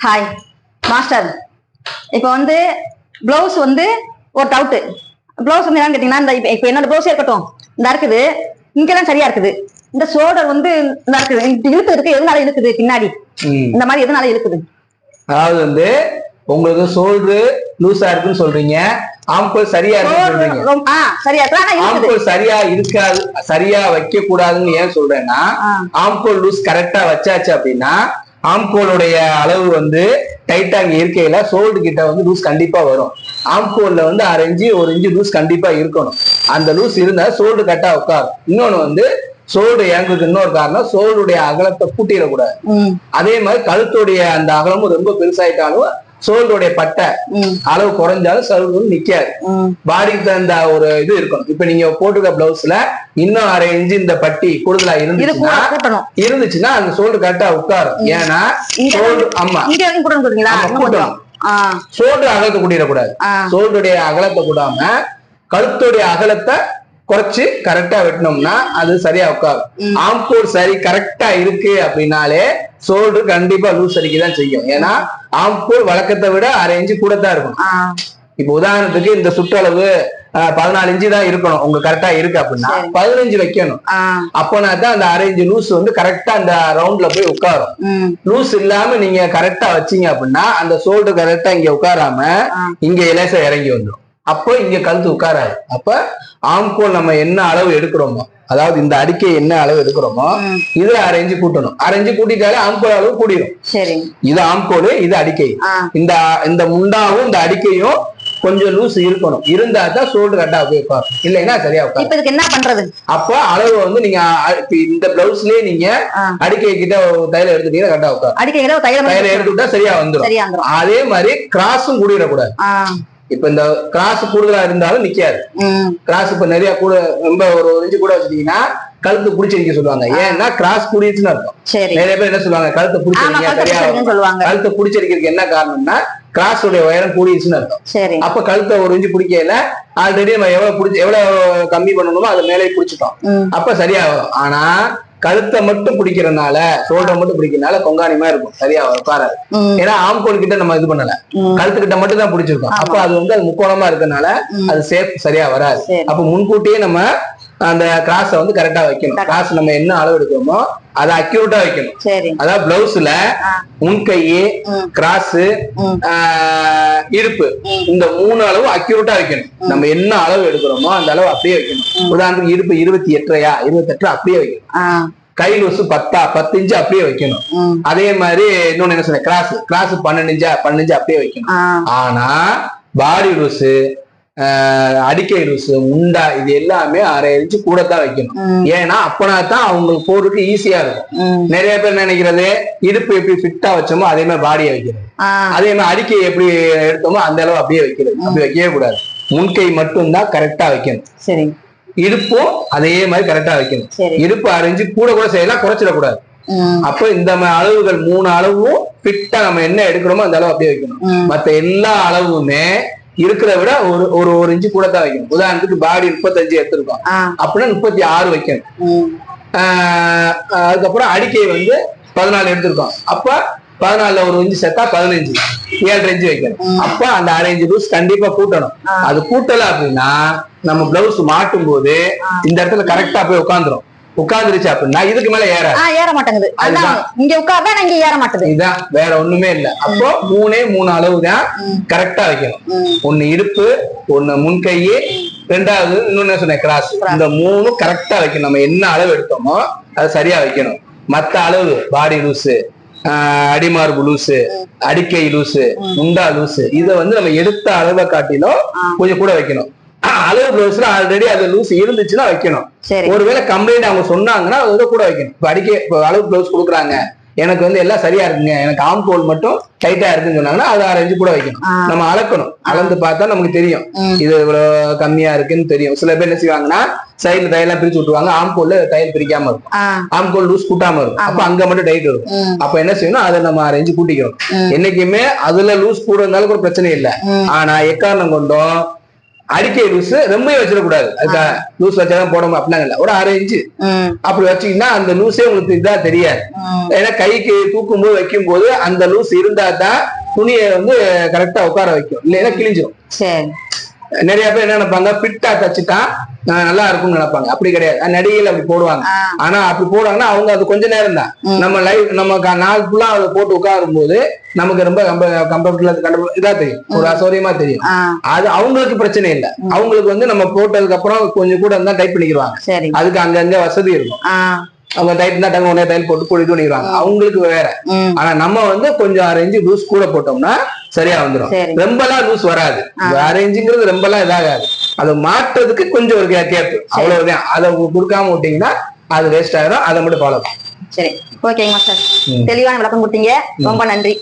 Hi master இப்போ வந்து blouse வந்து ஒரு டவுட்டு ப்ளவுஸ் வந்து என்னன்னு கேட்டீங்கன்னா இந்த இப்ப- என்னோட ப்ளவுஸே இருக்கட்டும். இந்த இருக்குது. இங்கெல்லாம் சரியா இருக்குது. இந்த ஷோல்டர் வந்து இந்த இருக்குது. இழுத்து இருக்கு. எதனால இழுக்குது? பின்னாடி. இந்த மாதிரி எதனால இழுக்குது? அதாவது வந்து உங்களுக்கு சோல்டு லூசா இருக்குன்னு சொல்றீங்க. ஆம்கோல் சரியா இருக்குன்னு சொல்றீங்க. ரொம்ப- ஆ சரியா இருக்காது சரியா வைக்க கூடாதுன்னு ஏன் சொல்றேன்னா. ஆம்கோல் லூஸ் கரெக்டா வச்சாச்சு அப்படின்னா ஆம்கோலுடைய அளவு வந்து டைட்டா இங்க இருக்கையில சோல்டு கிட்ட வந்து லூஸ் கண்டிப்பா வரும். ஆம்கோல்ல வந்து அரை இன்ச்சு ஒரு இன்ச்சு லூஸ் கண்டிப்பா இருக்கணும். அந்த லூஸ் இருந்தா சோல்டு கரெக்டா உட்காரும். இன்னொன்னு வந்து சோல்டு இறங்குறதுக்கு இன்னொரு காரணம் சோல்டுடைய அகலத்தை கூட்டிடக்கூடாது. அதே மாதிரி கழுத்துடைய அந்த அகலமும் ரொம்ப பெருசாயிட்டாலும் சோல்டுடைய பட்டை அளவு குறைஞ்சாலும் வந்து நிக்காது. பாடிக்கு தகுந்த ஒரு இது இருக்கணும். இப்ப நீங்க போட்டுக்க பிளவுஸ்ல இன்னும் அரை இன்ச்சு இந்த பட்டி கூடுதலா இருந்துச்சுன்னா இருந்துச்சுன்னா அந்த சோல்டு கரெக்டா உட்காரும். ஏன்னா சோல்டு ஆமா. கூட்டணும் சோல்டு அகலத்தை கூட்டிடக்கூடாது. சோல்டுடைய அகலத்தை கூடாம கழுத்துடைய அகலத்தை குறைச்சு கரெக்டா வெட்டினோம்னா அது சரியா உட்காரும். ம். ஆம்கோல் சரி கரெக்டா இருக்கு அப்படின்னாலே சோல்டு கண்டிப்பா லூஸ் அடிக்கதான் செய்யும். ஏன்னா ஆம்கோல் வழக்கத்தை விட அரை இன்ச்சு கூட தான் இருக்கும் இப்ப உதாரணத்துக்கு இந்த சுற்றளவு பதினாலு இன்ச்சு தான் இருக்கணும். உங்க கரெக்டா இருக்கு அப்படின்னா. பதினஞ்சு வைக்கணும். அப்போனா தான் அந்த அரை இன்ச்சு லூஸ் வந்து கரெக்டா அந்த ரவுண்ட்ல போய் உட்காரும். லூஸ் இல்லாம நீங்க கரெக்டா வச்சீங்க அப்படின்னா அந்த சோல்டு கரெக்டா இங்க உட்காராம. இங்க இலேசா இறங்கி வந்துடும் அப்போ இங்க கழுத்து உட்காராது அப்ப ஆம்கோல் நம்ம என்ன அளவு எடுக்கிறோமோ அதாவது இந்த அடிக்கை என்ன அளவு எடுக்கிறோமோ ம். இதுல அரை இன்ச்சு கூட்டணும். அரை இன்ச்சு கூட்டிட்டாலே ஆம்கோல் அளவு கூடிடும் இது ஆம்கோல் இது அடிக்கை. இந்த இந்த முண்டாவும் இந்த அடிக்கையும் கொஞ்சம் லூஸ் இருக்கணும். இருந்தா தான் சோல்டு கரெக்டா போய் உட்காரும். இல்லைன்னா சரியா உட்காரும் இப்ப இதுக்கு என்ன பண்றது? அப்ப அளவு வந்து நீங்க இந்த பிளவுஸ்லயே நீங்க. அடிக்கை கிட்ட தையல் எடுத்துட்டீங்கன்னா கரெக்டா உட்காரும். அடிக்கைகளை தையல் தையல் எடுத்துட்டா சரியா வந்துடும் அதே மாதிரி கிராஸும் கூடிடக்கூடாது. இப்ப இந்த கிராஸ் கூடுதலா இருந்தாலும் நிக்காது. கிராஸ் இப்ப நிறைய கூட ரொம்ப ஒரு ஒரு இன்ச்சு கூட வச்சுட்டீங்கன்னா கழுத்து பிடிச்சிருக்க சொல்லுவாங்க. ஏன்னா கிராஸ் கூடிடுச்சுன்னு அர்த்தம். நிறைய பேர் என்ன சொல்லுவாங்க? கழுத்தை பிடிச்சிருக்குன்னு சொல்லுவாங்க. கழுத்தை பிடிச்சிருக்கிறதுக்கு என்ன காரணம்னா கிராஸ் உடைய உயரம் கூடிடுச்சுன்னு அர்த்தம். அப்ப கழுத்தை ஒரு இன்ச்சு பிடிக்கல ஆல்ரெடி நம்ம எவ்வளவு பிடிச்சி எவ்வளவு கம்மி பண்ணணுமோ அது மேலே பிடிச்சிட்டோம். அப்ப சரியா வரும் ஆனா கழுத்தை மட்டும் பிடிக்கிறதுனால ஷோல்டர் மட்டும் பிடிக்கிறதுனால கொங்காணிமா இருக்கும். சரியா? உட்காராது ஏன்னா ஆம்கோல் கிட்ட நம்ம இது பண்ணல. ம். கழுத்து கிட்ட மட்டும் தான் பிடிச்சிருக்கோம். அப்ப அது வந்து அது முக்கோணமா இருக்கறனால ம். அது சேஃப் சரியா வராது. அப்ப முன்கூட்டியே நம்ம அந்த கிராஸ வந்து கரெக்டா வைக்கணும். கிராஸ் நம்ம என்ன அளவு எடுக்கிறோமோ அதை அக்யூரேட்டா வைக்கணும். அதாவது பிளவுஸ்ல ஆ. முன்கை ம். கிராஸ் இடுப்பு. ம். இந்த மூணு அளவு அக்யூரேட்டா வைக்கணும். நம்ம என்ன அளவு எடுக்கிறோமோ அந்த அளவு அப்படியே வைக்கணும். உதாரணத்துக்கு இடுப்பு இருபத்தி எட்டரையா? இருபத்தி எட்டரை அப்படியே வைக்கணும். கை லூசு பத்தா? பத்து இன்ச்சு அப்படியே வைக்கணும். அதே மாதிரி இன்னொன்னு என்ன சொன்னேன்? கிராஸ் கிராஸ் பன்னெண்டு இன்ச்சா பன்னெண்டு இன்ச்சு அப்படியே வைக்கணும். ஆனா பாடி லூசு அடிக்கை லூசு முண்டா இது எல்லாமே அரை இன்ச்சு கூட தான் வைக்கணும் ஏன்னா அப்பனா தான் அவங்களுக்கு போறதுக்கு ஈஸியா இருக்கும். நிறைய பேர் நினைக்கிறது இடுப்பு எப்படி ஃபிட்டா வச்சோமோ அதே மாதிரி பாடியை வைக்கிறது. அதே மாதிரி அடிக்கை எப்படி எடுத்தோமோ அந்த அளவு அப்படியே வைக்கிறது. அப்படி வைக்கவே கூடாது. முன்கை மட்டும்தான் கரெக்டா வைக்கணும். சரி. இடுப்பும் அதே மாதிரி கரெக்டா வைக்கணும். இடுப்பு அரைஞ்சு கூட கூட செய்யலாம் குறைச்சிடக்கூடாது. அப்ப இந்த அளவுகள் மூணு அளவும் ஃபிட்டா நம்ம என்ன எடுக்கிறோமோ அந்த அளவு அப்படியே வைக்கணும். மத்த எல்லா அளவுமே இருக்கிறத விட ஒரு ஒரு ஒரு இன்ச்சு கூட தான் வைக்கணும். உதாரணத்துக்கு பாடி முப்பத்தஞ்சு எடுத்திருக்கோம். அப்படின்னா முப்பத்தி ஆறு வைக்கணும். அதுக்கப்புறம் அடிக்கை வந்து பதினாலு எடுத்திருக்கோம். அப்ப பதினாலுல ஒரு இன்ச்சு சேர்த்தா பதினஞ்சு. ஏழரை இன்ச்சு வைக்கணும். அப்ப அந்த அரை இன்ச்சு லூஸ் கண்டிப்பா கூட்டணும். அது கூட்டல அப்படின்னா நம்ம பிளவுஸ் மாட்டும் போது. இந்த இடத்துல கரெக்டா போய் உட்காந்துரும் உட்காந்துருச்சு அப்படின்னா இதுக்கு மேல ஏறாது ஆ ஏற மாட்டேங்குது. அதான். இங்க உட்கார்ந்தா இங்க ஏற மாட்டேது. இதுதான் வேற ஒண்ணுமே இல்ல. அப்போ மூணே மூணு அளவு தான் கரெக்டா வைக்கணும். ஒண்ணு இடுப்பு ஒண்ணு முன்கையே ரெண்டாவது இன்னொன்னு என்ன சொன்னேன் கிராஸ். இந்த மூணு கரெக்டா வைக்கணும். நம்ம என்ன அளவு எடுத்தோமோ அது சரியா வைக்கணும். மத்த அளவு பாடி லூசு அடிமார்பு லூசு. அடிக்கை லூசு. முண்டா லூசு இதை வந்து நம்ம எடுத்த அளவை காட்டிலும். கொஞ்சம் கூட வைக்கணும். அளவு பிளவுஸ்ல ஆல்ரெடி அது லூஸ் இருந்துச்சுன்னா வைக்கணும். ஒருவேளை கம்ப்ளைண்ட் அவங்க சொன்னாங்கன்னா அதை கூட வைக்கணும். இப்ப அடிக்க இப்ப அளவு பிளவுஸ் கொடுக்குறாங்க. எனக்கு வந்து எல்லாம் சரியா இருக்குங்க. எனக்கு ஆம் கோல் மட்டும் டைட்டா இருக்குன்னு சொன்னாங்கன்னா அதை அரைஞ்சு கூட வைக்கணும். நம்ம அளக்கணும். அளந்து பார்த்தா நமக்கு தெரியும். இது இவ்வளவு கம்மியா இருக்குன்னு தெரியும். சில பேர் என்ன செய்வாங்கன்னா சைடுல தையெல்லாம் பிரிச்சு விட்டுருவாங்க. ஆம்கோல்ல தையல் பிரிக்காம இருக்கும். ஆம்கோல் லூஸ் கூட்டாம இருக்கும். அப்ப அங்க மட்டும் டைட் இருக்கும். அப்ப என்ன செய்யணும்? அதை நம்ம அரைஞ்சு கூட்டிக்கணும் என்னைக்குமே அதுல லூஸ் கூட இருந்தாலும் கூட பிரச்சனை இல்லை. ஆனா எக்காரணம் கொண்டும் அடிக்கை லூஸ் ரொம்ப வச்சிடக்கூடாது. அதுக்காக லூஸ் வச்சாதான் போடணும் அப்படின்னாங்க இல்ல. ஒரு அரை இன்ச்சு அப்படி வச்சீங்கன்னா அந்த லூஸே உங்களுக்கு இதா தெரியாது. ஏன்னா கைக்கு தூக்கும் போது வைக்கும் போது அந்த லூஸ் இருந்தா தான் துணியை வந்து கரெக்டா உட்கார வைக்கும். இல்லைன்னா கிழிஞ்சிரும். சரி. நிறைய பேர் என்ன நினைப்பாங்க? ஃபிட்டா தச்சுட்டா ஆஹ், நல்லா இருக்கும்னு நினைப்பாங்க. அப்படி கிடையாது. நடிகைகள் அப்படி போடுவாங்க. ஆனா அப்படி போடுவாங்கன்னா அவங்க அது கொஞ்ச நேரம் தான். நம்ம லைவ் நம்ம நாள் ஃபுல்லா அதை போட்டு உட்காரும் போது நமக்கு ரொம்ப கம்ஃபர்டபுள் இதா தெரியும். ஒரு அசௌரியமா தெரியும். அது அவங்களுக்கு பிரச்சனை இல்லை. அவங்களுக்கு வந்து நம்ம போட்டதுக்கு அப்புறம் கொஞ்சம் கூட இருந்தா டைப் பண்ணிக்கிறாங்க அதுக்கு அங்கங்க வசதி இருக்கும். அவங்க டைப் இருந்தா டங்கு உடனே டைப் போட்டு போய் இது பண்ணிடுவாங்க அவங்களுக்கு வேற. ஆனா நம்ம வந்து கொஞ்சம் அரை இன்ச்சு லூஸ் கூட போட்டோம்னா சரியா வந்துடும் ரொம்பலாம் லூஸ் வராது. அரை இன்ச்சுங்கிறது ரொம்பலாம் இதாகாது. அதை மாட்டுறதுக்கு கொஞ்சம் ஒரு கேப் அவ்வளவுதான். அதை கொடுக்காம விட்டீங்கன்னா அது வேஸ்ட் ஆயிரும். அதை மட்டும் ஃபாலோ சரி. ஓகேங்க மாஸ்டர். தெளிவான விளக்கம் கொடுத்தீங்க. ரொம்ப நன்றி.